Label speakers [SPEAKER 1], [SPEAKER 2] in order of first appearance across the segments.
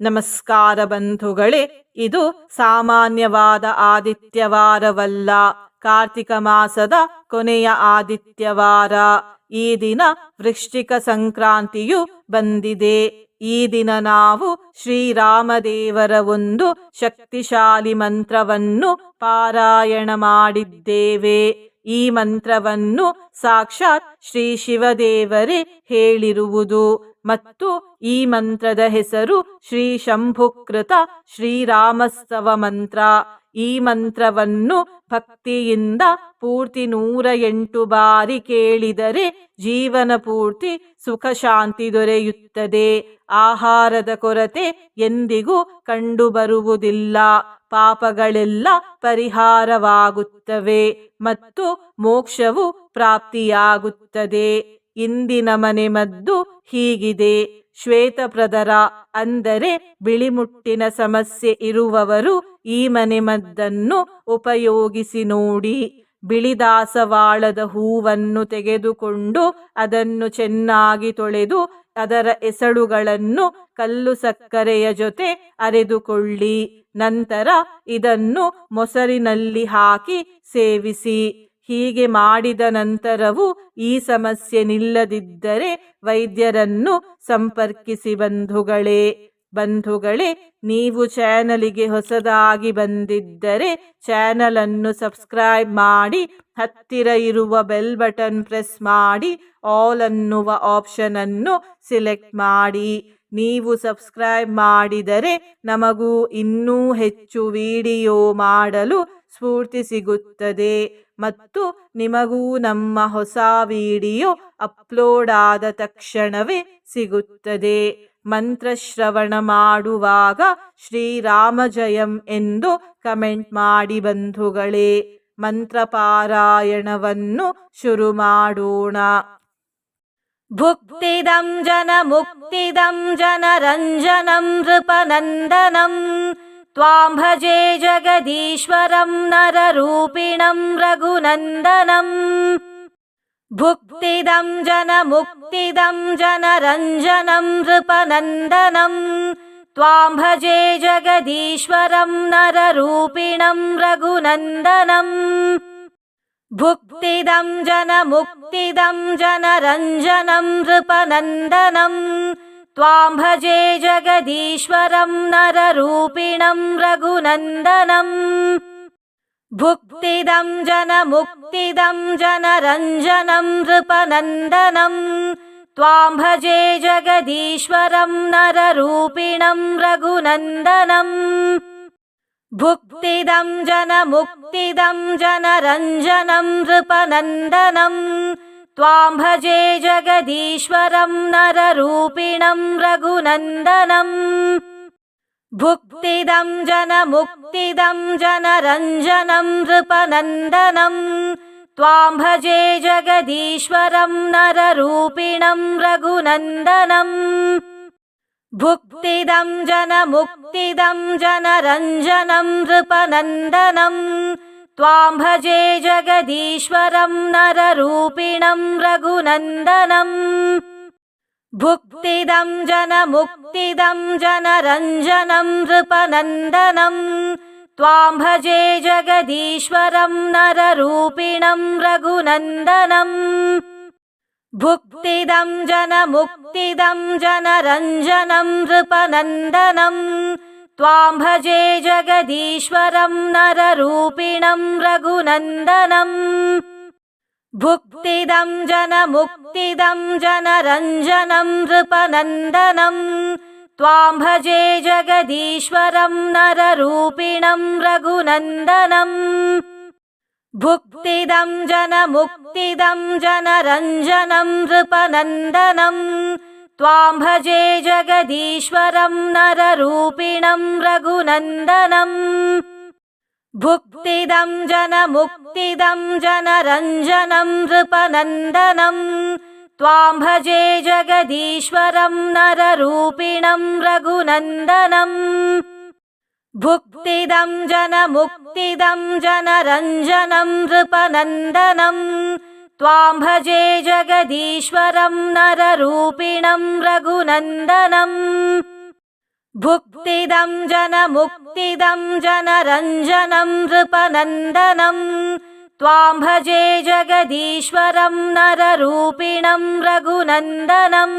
[SPEAKER 1] ನಮಸ್ಕಾರ ಬಂಧುಗಳೇ, ಇದು ಸಾಮಾನ್ಯವಾದ ಆದಿತ್ಯವಾರವಲ್ಲ. ಕಾರ್ತಿಕ ಮಾಸದ ಕೊನೆಯ ಆದಿತ್ಯವಾರ. ಈ ದಿನ ವೃಶ್ಚಿಕ ಸಂಕ್ರಾಂತಿಯು ಬಂದಿದೆ. ಈ ದಿನ ನಾವು ಶ್ರೀರಾಮದೇವರ ಒಂದು ಶಕ್ತಿಶಾಲಿ ಮಂತ್ರವನ್ನು ಪಾರಾಯಣ ಮಾಡಿದ್ದೇವೆ. ಈ ಮಂತ್ರವನ್ನು ಸಾಕ್ಷಾತ್ ಶ್ರೀ ಶಿವದೇವರೇ ಹೇಳಿರುವುದು. ಮತ್ತು ಈ ಮಂತ್ರದ ಹೆಸರು ಶ್ರೀ ಶಂಭುಕೃತ ಶ್ರೀರಾಮಸ್ತವ ಮಂತ್ರ. ಈ ಮಂತ್ರವನ್ನು ಭಕ್ತಿಯಿಂದ ಪೂರ್ತಿ ನೂರ ಎಂಟು ಬಾರಿ ಕೇಳಿದರೆ ಜೀವನ ಪೂರ್ತಿ ಸುಖ ಶಾಂತಿ ದೊರೆಯುತ್ತದೆ. ಆಹಾರದ ಕೊರತೆ ಎಂದಿಗೂ ಕಂಡುಬರುವುದಿಲ್ಲ. ಪಾಪಗಳೆಲ್ಲ ಪರಿಹಾರವಾಗುತ್ತವೆ ಮತ್ತು ಮೋಕ್ಷವು ಪ್ರಾಪ್ತಿಯಾಗುತ್ತದೆ. ಇಂದಿನ ಮನೆ ಮದ್ದು ಹೀಗಿದೆ. ಶ್ವೇತಪ್ರದರ ಅಂದರೆ ಬಿಳಿಮುಟ್ಟಿನ ಸಮಸ್ಯೆ ಇರುವವರು ಈ ಮನೆ ಮದ್ದನ್ನು ಉಪಯೋಗಿಸಿ ನೋಡಿ. ಬಿಳಿದಾಸವಾಳದ ಹೂವನ್ನು ತೆಗೆದುಕೊಂಡು ಅದನ್ನು ಚೆನ್ನಾಗಿ ತೊಳೆದು ಅದರ ಎಸಳುಗಳನ್ನು ಕಲ್ಲು ಸಕ್ಕರೆಯ ಜೊತೆ ಅರೆದುಕೊಳ್ಳಿ. ನಂತರ ಇದನ್ನು ಮೊಸರಿನಲ್ಲಿ ಹಾಕಿ ಸೇವಿಸಿ. ಹೀಗೆ ಮಾಡಿದ ನಂತರವೂ ಈ ಸಮಸ್ಯೆ ನಿಲ್ಲದಿದ್ದರೆ ವೈದ್ಯರನ್ನು ಸಂಪರ್ಕಿಸಿ ಬಂಧುಗಳೇ. ಬಂಧುಗಳೇ, ನೀವು ಚಾನಲಿಗೆ ಹೊಸದಾಗಿ ಬಂದಿದ್ದರೆ ಚಾನಲ್ ಅನ್ನು ಸಬ್ಸ್ಕ್ರೈಬ್ ಮಾಡಿ, ಹತ್ತಿರ ಇರುವ ಬೆಲ್ ಬಟನ್ ಪ್ರೆಸ್ ಮಾಡಿ, ಆಲ್ ಅನ್ನುವ ಆಪ್ಷನ್ ಅನ್ನು ಸಿಲೆಕ್ಟ್ ಮಾಡಿ. ನೀವು ಸಬ್ಸ್ಕ್ರೈಬ್ ಮಾಡಿದರೆ ನಮಗೂ ಇನ್ನೂ ಹೆಚ್ಚು ವಿಡಿಯೋ ಮಾಡಲು ಸ್ಫೂರ್ತಿ ಸಿಗುತ್ತದೆ ಮತ್ತು ನಿಮಗೂ ನಮ್ಮ ಹೊಸ ವಿಡಿಯೋ ಅಪ್ಲೋಡ್ ಆದ ತಕ್ಷಣವೇ ಸಿಗುತ್ತದೆ. ಮಂತ್ರ ಶ್ರವಣ ಮಾಡುವಾಗ ಶ್ರೀರಾಮ ಜಯಂ ಎಂದು ಕಮೆಂಟ್ ಮಾಡಿ ಬಂಧುಗಳೇ ಮಂತ್ರ ಪಾರಾಯಣವನ್ನು ಶುರು ಮಾಡೋಣ.
[SPEAKER 2] ಭುಕ್ತಿದಂ ಜನ ಮುಕ್ತಿದಂ ಜನರಂಜನಂ ನೃಪನಂದನಂ. त्वां भजे जगदीश्वरं नररूपिणं रघुनन्दनम् भुक्तिदं जनमुक्तिदं जनरञ्जनं नृपनन्दनं। त्वां भजे जगदीश्वरं नररूपिणं रघुनन्दनम् भुक्तिदं जनमुक्तिदं जनरञ्जनं नृपनन्दनं त्वां भजे जगदीश्वरं नररूपिणं रघुनन्दनम् भुक्तिदं जनमुक्तिदं जनरञ्जनं नृपनन्दनं। त्वां भजे जगदीश्वरं नररूपिणं रघुनन्दनम् भुक्तिदं जनमुक्तिदं जनरञ्जनं नृपनन्दनं त्वां भजे जगदीश्वरं नररूपिणं रघुनन्दनम् भुक्तिदं जनमुक्तिदं जनरञ्जनं नृपनन्दनं। त्वां भजे जगदीश्वरं नररूपिणं रघुनन्दनम् भुक्तिदं जनमुक्तिदं जनरञ्जनं नृपनन्दनं त्वां भजे जगदीश्वरं नररूपिणं रघुनन्दनम् भुक्तिदं जनमुक्तिदं जनरञ्जनं नृपनन्दनं। त्वां भजे जगदीश्वरं नररूपिणं रघुनन्दनम् भुक्तिदं जनमुक्तिदं जनरञ्जनं नृपनन्दनं त्वां भजे जगदीश्वरं नररूपिणं रघुनन्दनम् भुक्तिदं जनमुक्तिदं जनरञ्जनं नृपनन्दनं। त्वां भजे जगदीश्वरं नररूपिणं रघुनन्दनम् भुक्तिदं जनमुक्तिदं जनरञ्जनं नृपनन्दनं त्वां भजे जगदीश्वरं नररूपिणं रघुनन्दनम् भुक्तिदं जनमुक्तिदं जनरञ्जनं नृपनन्दनं। त्वां भजे जगदीश्वरं नररूपिणं रघुनन्दनम् भुक्तिदं जनमुक्तिदं जनरञ्जनं नृपनन्दनं त्वां भजे जगदीश्वरं नररूपिणं रघुनन्दनम् भुक्तिदं जनमुक्तिदं जनरञ्जनं नृपनन्दनं। त्वां भजे जगदीश्वरं नररूपिणं रघुनन्दनम्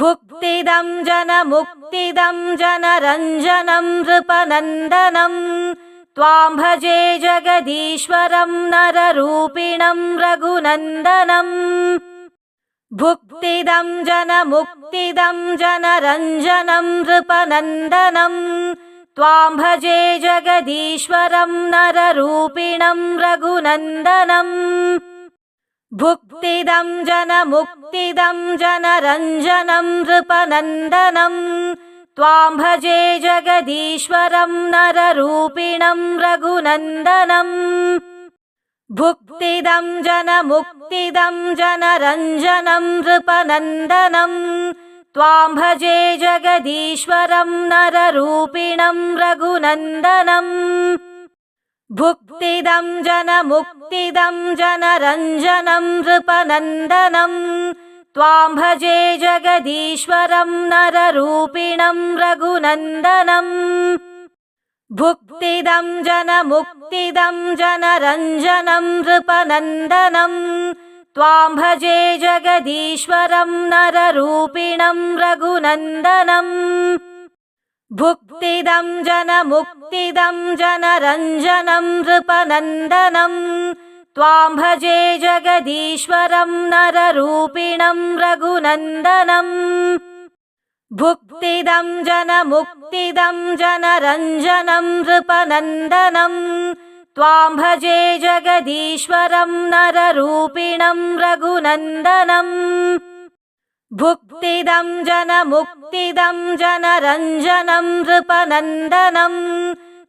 [SPEAKER 2] भुक्तिदं जनमुक्तिदं जनरञ्जनं नृपनन्दनं त्वां भजे जगदीश्वरं नररूपिणं रघुनन्दनम् भुक्तिदं जनमुक्तिदं जनरञ्जनं नृपनन्दनं। त्वां भजे जगदीश्वरं नररूपिणं रघुनन्दनम् भुक्तिदं जनमुक्तिदं जनरञ्जनं नृपनन्दनं त्वां भजे जगदीश्वरं नररूपिणं रघुनन्दनम् भुक्तिदं जनमुक्तिदं जनरञ्जनं नृपनन्दनं। त्वां भजे जगदीश्वरं नररूपिणं रघुनन्दनम् भुक्तिदं जनमुक्तिदं जनरञ्जनं नृपनन्दनं त्वां भजे जगदीश्वरं नररूपिणं रघुनन्दनम् भुक्तिदं जनमुक्तिदं जनरञ्जनं नृपनन्दनं। त्वां भजे जगदीश्वरं नररूपिणं रघुनन्दनम् भुक्तिदं जनमुक्तिदं जनरञ्जनं नृपनन्दनं त्वां भजे जगदीश्वरं नररूपिणं रघुनन्दनम् भुक्तिदं जनमुक्तिदं जनरञ्जनं नृपनन्दनं। त्वां भजे जगदीश्वरं नररूपिणं रघुनन्दनम् भुक्तिदं जनमुक्तिदं जनरञ्जनं नृपनन्दनं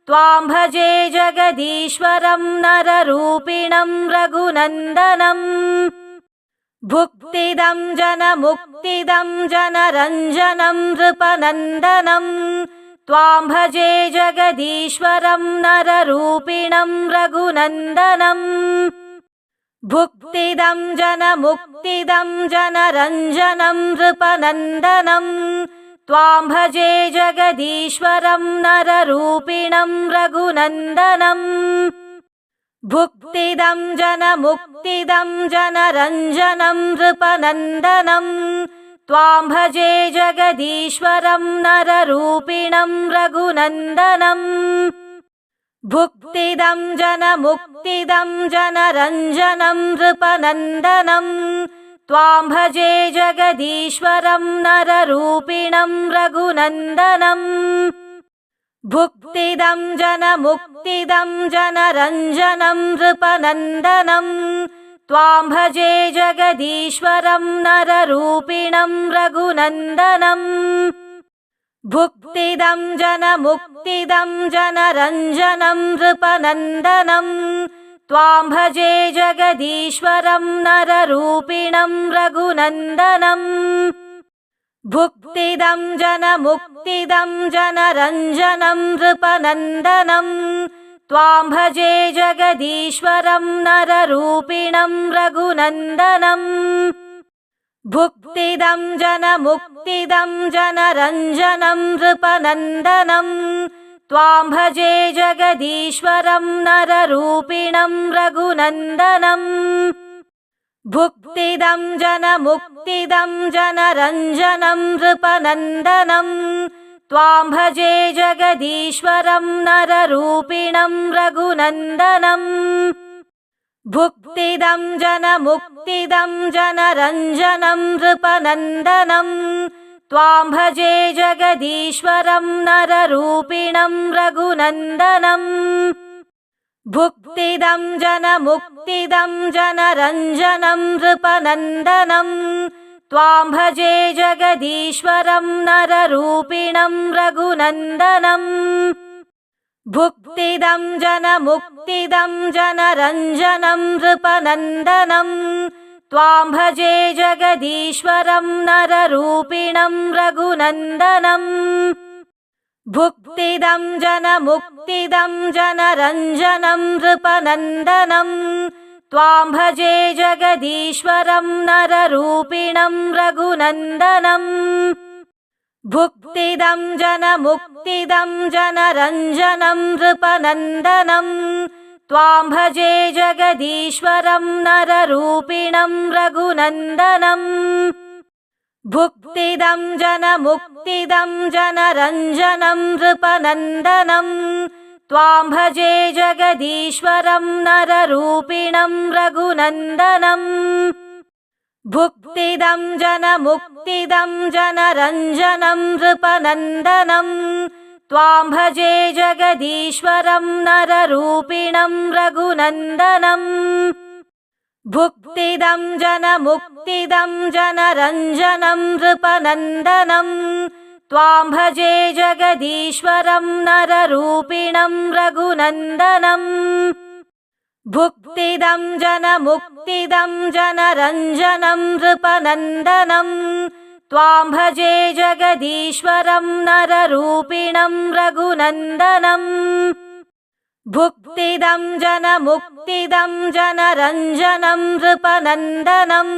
[SPEAKER 2] त्वां भजे जगदीश्वरं नररूपिणं रघुनन्दनम् भुक्तिदं जनमुक्तिदं जनरञ्जनं नृपनन्दनं। त्वां भजे जगदीश्वरं नररूपिणं रघुनन्दनम् भुक्तिदं जनमुक्तिदं जनरञ्जनं नृपनन्दनं त्वां भजे जगदीश्वरं नररूपिणं रघुनन्दनम् भुक्तिदं जनमुक्तिदं जनरञ्जनं नृपनन्दनं। त्वां भजे जगदीश्वरं नररूपिणं रघुनन्दनम् भुक्तिदं जनमुक्तिदं जनरञ्जनं नृपनन्दनं त्वां भजे जगदीश्वरं नररूपिणं रघुनन्दनम् भुक्तिदं जनमुक्तिदं जनरञ्जनं नृपनन्दनं। त्वां भजे जगदीश्वरं नररूपिणं रघुनन्दनम् भुक्तिदं जनमुक्तिदं जनरञ्जनं नृपनन्दनं त्वां भजे जगदीश्वरं नररूपिणं रघुनन्दनम् भुक्तिदं जनमुक्तिदं जनरञ्जनं नृपनन्दनं। त्वां भजे जगदीश्वरं नररूपिणं रघुनन्दनम् भुक्तिदं जनमुक्तिदं जनरञ्जनं नृपनन्दनं त्वां भजे जगदीश्वरं नररूपिणं रघुनन्दनम् भुक्तिदं जनमुक्तिदं जनरञ्जनं नृपनन्दनं। त्वां भजे जगदीश्वरं नररूपिणं रघुनन्दनम् भुक्तिदं जनमुक्तिदं जनरञ्जनं नृपनन्दनं त्वां भजे जगदीश्वरं नररूपिणं रघुनन्दनम् भुक्तिदं जनमुक्तिदं जनरञ्जनं नृपनन्दनं। त्वां भजे जगदीश्वरं नररूपिणं रघुनन्दनम् भुक्तिदं जनमुक्तिदं जनरञ्जनं नृपनन्दनं त्वां भजे जगदीश्वरं नररूपिणं रघुनन्दनम् भुक्तिदं जनमुक्तिदं जनरञ्जनं नृपनन्दनं। त्वां भजे जगदीश्वरं नररूपिणं रघुनन्दनम् भुक्तिदं जनमुक्तिदं जनरञ्जनं नृपनन्दनं त्वां भजे जगदीश्वरं नररूपिणं रघुनन्दनम् भुक्तिदं जनमुक्तिदं जनरञ्जनं नृपनन्दनं। भजे जगदीश्वरं नररूपिणं रघुनन्दनम् भुक्तिदं जनमुक्तिदं जनरञ्जनं नृपनन्दनं त्वां भजे जगदीश्वरं नररूपिणं रघुनन्दनम् भुक्तिदं जनमुक्तिदं जनरञ्जनं नृपनन्दनं। त्वां भजे जगदीश्वरं नररूपिणं रघुनन्दनम् भुक्तिदं जनमुक्तिदं जनरञ्जनं नृपनन्दनं त्वां भजे जगदीश्वरं नररूपिणं रघुनन्दनम् भुक्तिदं जनमुक्तिदं जनरञ्जनं नृपनन्दनं।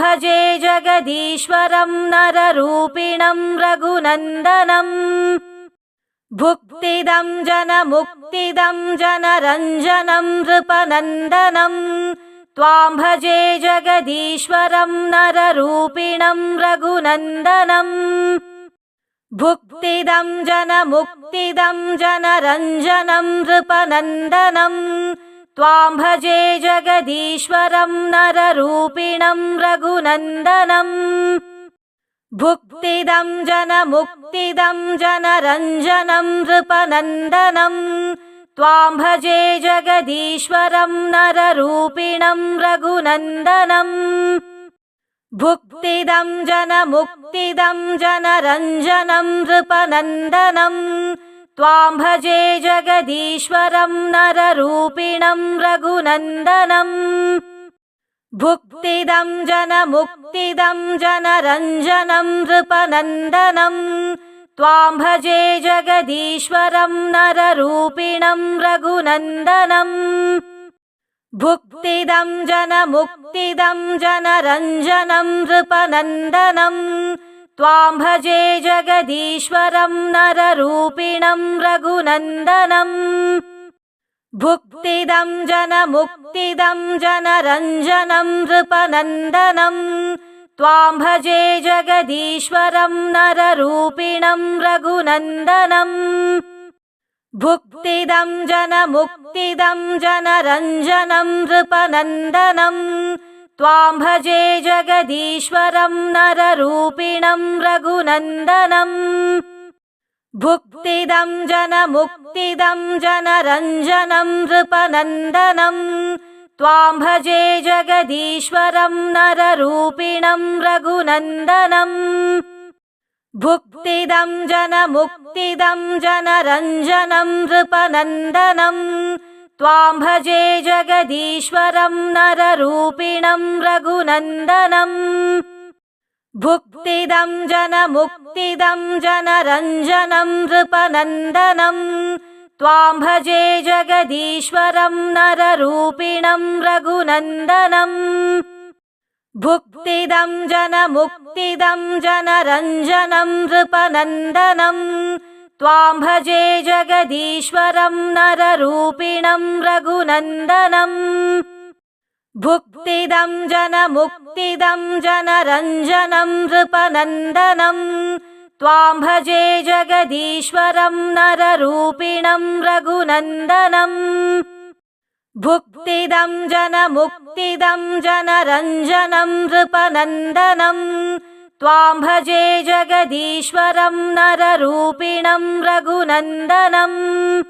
[SPEAKER 2] भजे जगदीश्वरं नररूपिणं रघुनन्दनम् भुक्तिदं जनमुक्तिदं जनरञ्जनं नृपनन्दनं त्वां भजे जगदीश्वरं नररूपिणं रघुनन्दनम् भुक्तिदं जनमुक्तिदं जनरञ्जनं नृपनन्दनं। त्वां भजे जगदीश्वरं नररूपिणं रघुनन्दनम् भुक्तिदं जनमुक्तिदं जनरञ्जनं नृपनन्दनं त्वां भजे जगदीश्वरं नररूपिणं रघुनन्दनम् भुक्तिदं जनमुक्तिदं जनरञ्जनं नृपनन्दनं। त्वां भजे जगदीश्वरं नररूपिणं रघुनन्दनम् भुक्तिदं जनमुक्तिदं जनरञ्जनं नृपनन्दनं त्वां भजे जगदीश्वरं नररूपिणं रघुनन्दनम् भुक्तिदं जनमुक्तिदं जनरञ्जनं नृपनन्दनं। त्वां भजे जगदीश्वरं नररूपिणं रघुनन्दनम् भुक्तिदं जनमुक्तिदं जनरञ्जनं नृपनन्दनं त्वां भजे जगदीश्वरं नररूपिणं रघुनन्दनम् भुक्तिदं जनमुक्तिदं जनरञ्जनं नृपनन्दनं। त्वां भजे जगदीश्वरं नररूपिणं रघुनन्दनम् भुक्तिदं जनमुक्तिदं जनरञ्जनं नृपनन्दनं त्वां भजे जगदीश्वरं नररूपिणं रघुनन्दनम् भुक्तिदं जनमुक्तिदं जनरञ्जनं नृपनन्दनं। भजे जगदीश्वरं नररूपिणं रघुनन्दनम् भुक्तिदं जनमुक्तिदं जनरञ्जनं नृपनन्दनं त्वां भजे जगदीश्वरं नररूपिणं रघुनन्दनम् भुक्तिदं जनमुक्तिदं जनरञ्जनं नृपनन्दनं। त्वां भजे जगदीश्वरं नररूपिणं रघुनन्दनम् भुक्तिदं जनमुक्तिदं जनरञ्जनं नृपनन्दनं त्वां भजे जगदीश्वरं नररूपिणं रघुनन्दनम् भुक्तिदं जनमुक्तिदं जनरञ्जनं नृपनन्दनं। त्वां भजे जगदीश्वरं नररूपिणं रघुनन्दनम्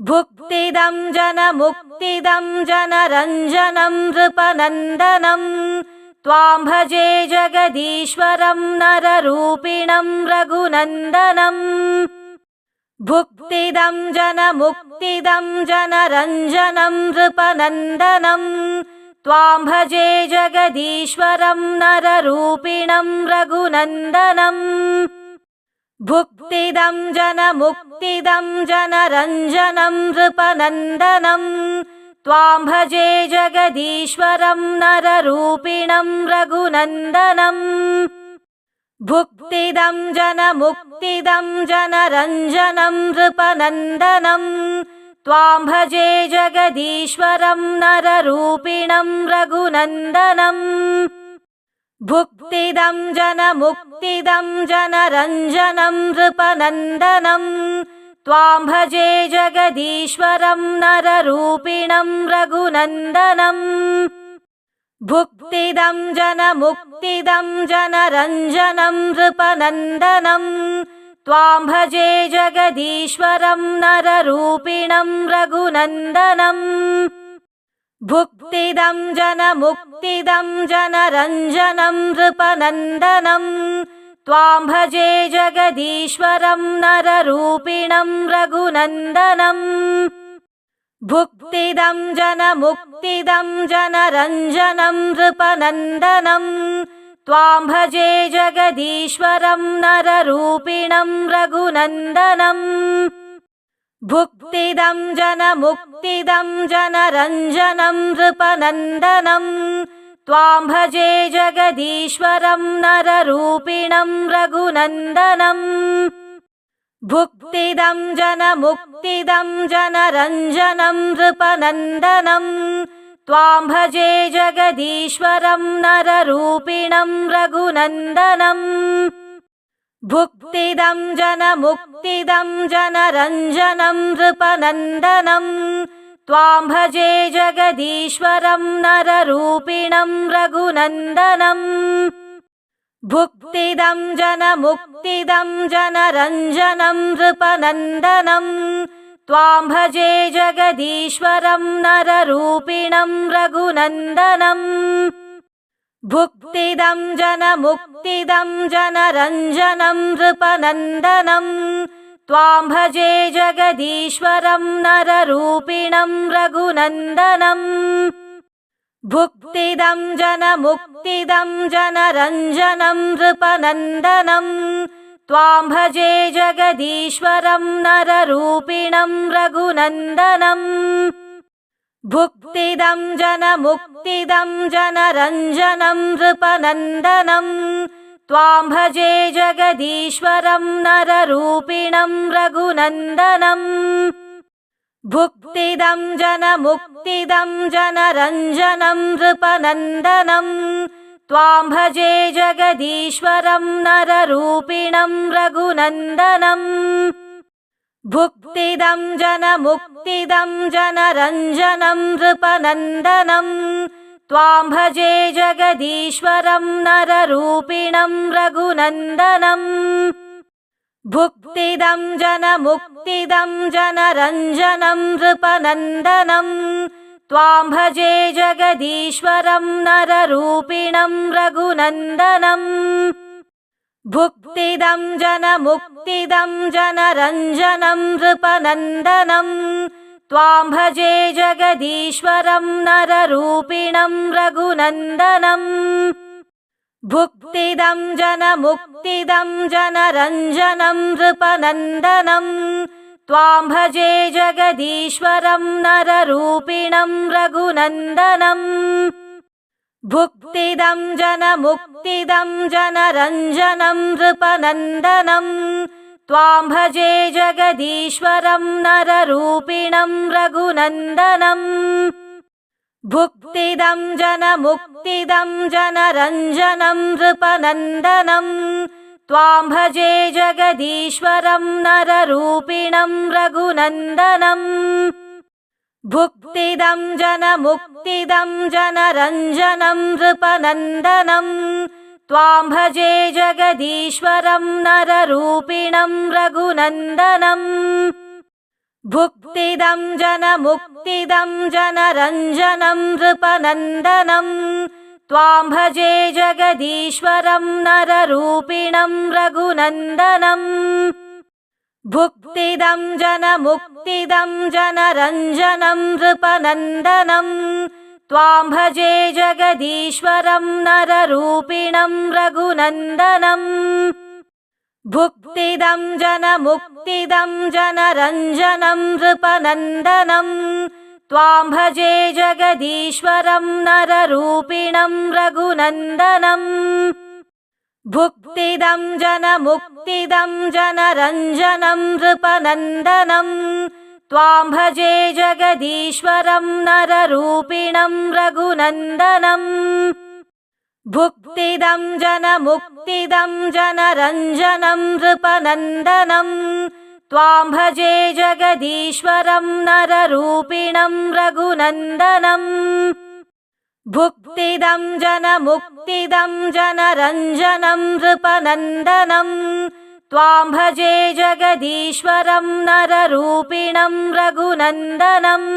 [SPEAKER 2] भुक्तिदं जनमुक्तिदं जनरञ्जनं नृपनन्दनं। त्वां भजे जगदीश्वरं नररूपिणं रघुनन्दनम् भुक्तिदं जनमुक्तिदं जनरञ्जनं नृपनन्दनं। त्वां भजे जगदीश्वरं नररूपिणं रघुनन्दनम् भुक्तिदं जनमुक्तिदं जनरञ्जनं नृपनन्दनं त्वां भजे जगदीश्वरं नररूपिणं रघुनन्दनम् भुक्तिदं जनमुक्तिदं जनरञ्जनं नृपनन्दनं। भजे जगदीश्वरं नररूपिणं रघुनन्दनम् भुक्तिदं जनमुक्तिदं जनरञ्जनं नृपनन्दनं त्वां भजे जगदीश्वरं नररूपिणं रघुनन्दनम् भुक्तिदं जनमुक्तिदं जनरञ्जनं नृपनन्दनं। त्वां भजे जगदीश्वरं नररूपिणं रघुनन्दनम् भुक्तिदं जनमुक्तिदं जनरञ्जनं नृपनन्दनं त्वां भजे जगदीश्वरं नररूपिणं रघुनन्दनम् भुक्तिदं जनमुक्तिदं जनरञ्जनं नृपनन्दनं। त्वां भजे जगदीश्वरं नररूपिणं रघुनन्दनम् भुक्तिदं जनमुक्तिदं जनरञ्जनं नृपनन्दनं त्वां भजे जगदीश्वरं नररूपिणं रघुनन्दनम् भुक्तिदं जनमुक्तिदं जनरञ्जनं नृपनन्दनं। त्वां भजे जगदीश्वरं नररूपिणं रघुनन्दनम् भुक्तिदं जनमुक्तिदं जनरञ्जनं नृपनन्दनं त्वां भजे जगदीश्वरं नररूपिणं रघुनन्दनम् भुक्तिदं जनमुक्तिदं जनरञ्जनं नृपनन्दनं। भजे जगदीश्वरं नररूपिणं रघुनन्दनम् भुक्तिदं जनमुक्तिदं जनरञ्जनं नृपनन्दनं त्वां भजे जगदीश्वरं नररूपिणं रघुनन्दनम् भुक्तिदं जनमुक्तिदं जनरञ्जनं नृपनन्दनं। त्वां भजे जगदीश्वरं नररूपिणं रघुनन्दनम् भुक्तिदं जनमुक्तिदं जनरञ्जनं नृपनन्दनं त्वां भजे जगदीश्वरं नररूपिणं रघुनन्दनम् भुक्तिदं जनमुक्तिदं जनरञ्जनं नृपनन्दनं। त्वां भजे जगदीश्वरं नररूपिणं रघुनन्दनम् भुक्तिदं जनमुक्तिदं जनरञ्जनं नृपनन्दनं त्वां भजे जगदीश्वरं नररूपिणं रघुनन्दनम् भुक्तिदं जनमुक्तिदं जनरञ्जनं नृपनन्दनं। त्वां भजे जगदीश्वरं नररूपिणं रघुनन्दनम् भुक्तिदं जनमुक्तिदं जनरञ्जनं नृपनन्दनं त्वां भजे जगदीश्वरं नररूपिणं रघुनन्दनम् भुक्तिदं जनमुक्तिदं जनरञ्जनं नृपनन्दनं। त्वां भजे जगदीश्वरं नररूपिणं रघुनन्दनम् भुक्तिदं जनमुक्तिदं जनरञ्जनं नृपनन्दनं त्वां भजे जगदीश्वरं नररूपिणं रघुनन्दनम् भुक्तिदं जनमुक्तिदं जनरञ्जनं नृपनन्दनं। त्वां भजे जगदीश्वरं नररूपिणं रघुनन्दनम् भुक्तिदं जनमुक्तिदं जनरञ्जनं नृपनन्दनं त्वां भजे जगदीश्वरं नररूपिणं रघुनन्दनम् भुक्तिदं जनमुक्तिदं जनरञ्जनं नृपनन्दनं। त्वां भजे जगदीश्वरं नररूपिणं रघुनन्दनम् भुक्तिदं जनमुक्तिदं जनरञ्जनं नृपनन्दनं त्वां भजे जगदीश्वरं नररूपिणं रघुनन्दनम् भुक्तिदं जनमुक्तिदं जनरञ्जनं नृपनन्दनं। त्वां भजे जगदीश्वरं नररूपिणं रघुनन्दनम् भुक्तिदं जनमुक्तिदं जनरञ्जनं नृपनन्दनं त्वां भजे जगदीश्वरं नररूपिणं रघुनन्दनम् भुक्तिदं जनमुक्तिदं जनरञ्जनं नृपनन्दनं। त्वां भजे जगदीश्वरं नररूपिणं रघुनन्दनम् भुक्तिदं जनमुक्तिदं जनरञ्जनं नृपनन्दनं त्वां भजे जगदीश्वरं नररूपिणं रघुनन्दनम्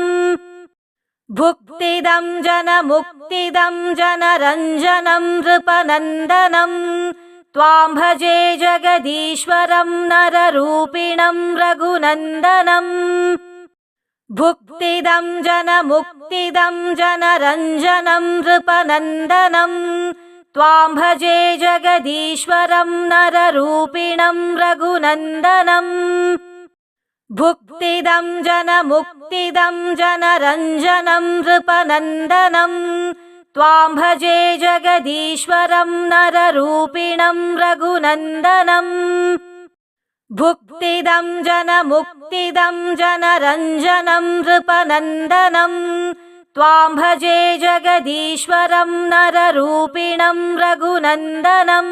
[SPEAKER 2] भुक्तिदं जनमुक्तिदं जनरञ्जनं नृपनन्दनं। भजे जगदीश्वरं नररूपिणं रघुनन्दनम् भुक्तिदं जनमुक्तिदं जनरञ्जनं नृपनन्दनं त्वां भजे जगदीश्वरं नररूपिणं रघुनन्दनम् भुक्तिदं जनमुक्तिदं जनरञ्जनं नृपनन्दनं। त्वां भजे जगदीश्वरं नररूपिणं रघुनन्दनम् भुक्तिदं जनमुक्तिदं जनरञ्जनं नृपनन्दनं त्वां भजे जगदीश्वरं नररूपिणं रघुनन्दनम्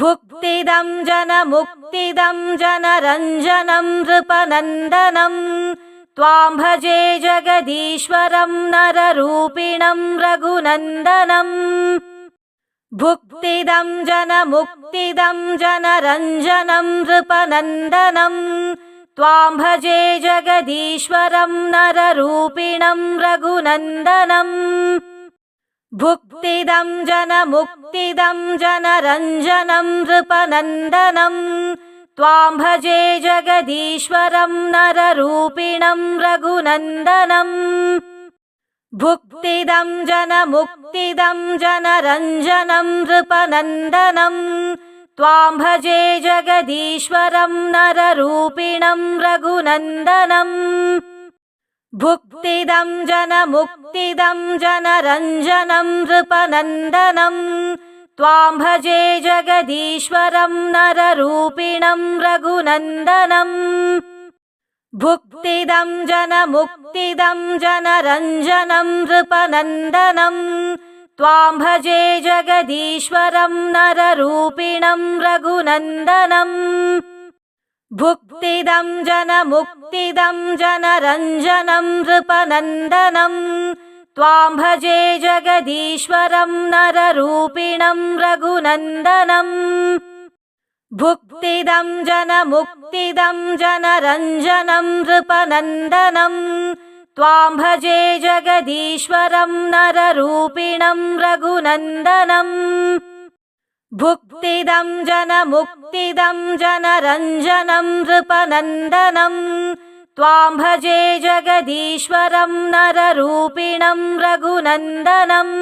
[SPEAKER 2] भुक्तिदं जनमुक्तिदं जनरञ्जनं नृपनन्दनं। त्वां भजे जगदीश्वरं नररूपिणं रघुनन्दनम् भुक्तिदं जनमुक्तिदं जनरञ्जनं नृपनन्दनं त्वां भजे जगदीश्वरं नररूपिणं रघुनन्दनम् भुक्तिदं जनमुक्तिदं जनरञ्जनं नृपनन्दनं। त्वां भजे जगदीश्वरं नररूपिणं रघुनन्दनम् भुक्तिदं जनमुक्तिदं जनरञ्जनं नृपनन्दनं त्वां भजे जगदीश्वरं नररूपिणं रघुनन्दनम् भुक्तिदं जनमुक्तिदं जनरञ्जनं नृपनन्दनं। त्वां भजे जगदीश्वरं नररूपिणं रघुनन्दनम् भुक्तिदं जनमुक्तिदं जनरञ्जनं नृपनन्दनं त्वां भजे जगदीश्वरं नररूपिणं रघुनन्दनम् भुक्तिदं जनमुक्तिदं जनरञ्जनं नृपनन्दनं। त्वां भजे जगदीश्वरं नररूपिणं रघुनन्दनम् भुक्तिदं जनमुक्तिदं जनरञ्जनं नृपनन्दनं त्वां भजे जगदीश्वरं नररूपिणं रघुनन्दनम् भुक्तिदं जनमुक्तिदं जनरञ्जनं नृपनन्दनं। त्वां भजे जगदीश्वरं नररूपिणं रघुनन्दनम्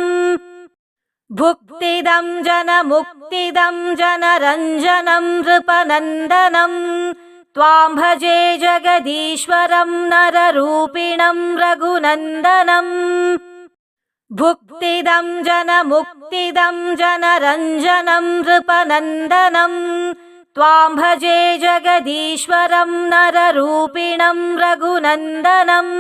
[SPEAKER 2] भुक्तिदं जनमुक्तिदं जनरञ्जनं नृपनन्दनं त्वां भजे जगदीश्वरं नररूपिणं रघुनन्दनम् भुक्तिदं जनमुक्तिदं जनरञ्जनं नृपनन्दनं। त्वां भजे जगदीश्वरं नररूपिणं रघुनन्दनम्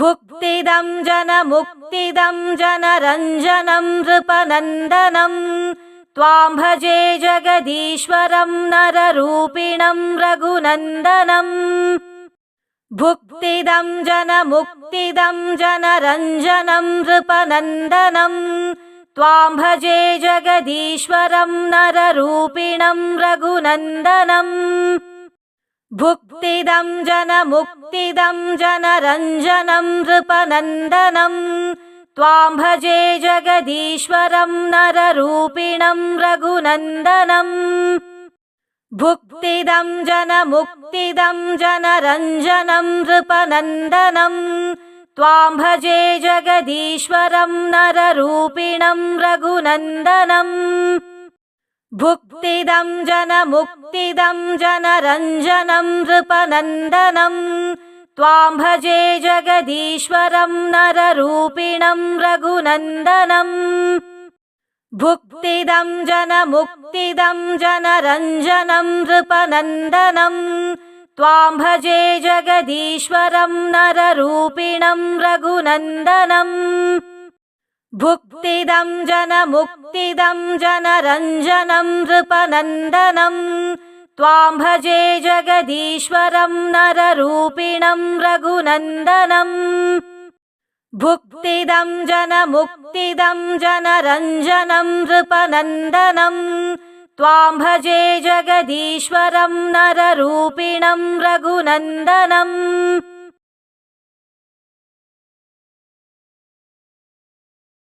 [SPEAKER 2] भुक्तिदं जनमुक्तिदं जनरञ्जनं नृपनन्दनं त्वां भजे जगदीश्वरं नररूपिणं रघुनन्दनम् भुक्तिदं जनमुक्तिदं जनरञ्जनं नृपनन्दनं। त्वां भजे जगदीश्वरं नररूपिणं रघुनन्दनम् भुक्तिदं जनमुक्तिदं जनरञ्जनं नृपनन्दनं त्वां भजे जगदीश्वरं नररूपिणं रघुनन्दनम् भुक्तिदं जनमुक्तिदं जनरञ्जनं नृपनन्दनं। त्वां भजे जगदीश्वरं नररूपिणं रघुनन्दनम् भुक्तिदं जनमुक्तिदं जनरञ्जनं नृपनन्दनं त्वां भजे जगदीश्वरं नररूपिणं रघुनन्दनम् भुक्तिदं जनमुक्तिदं जनरञ्जनं नृपनन्दनं। त्वां भजे जगदीश्वरं नररूपिणं रघुनन्दनम् भुक्तिदं जनमुक्तिदं जनरञ्जनं नृपनन्दनं त्वां भजे जगदीश्वरं नररूपिणं रघुनन्दनम् भुक्तिदं जनमुक्तिदं जनरञ्जनं नृपनन्दनं। त्वां भजे जगदीश्वरं नररूपिणं रघुनन्दनम्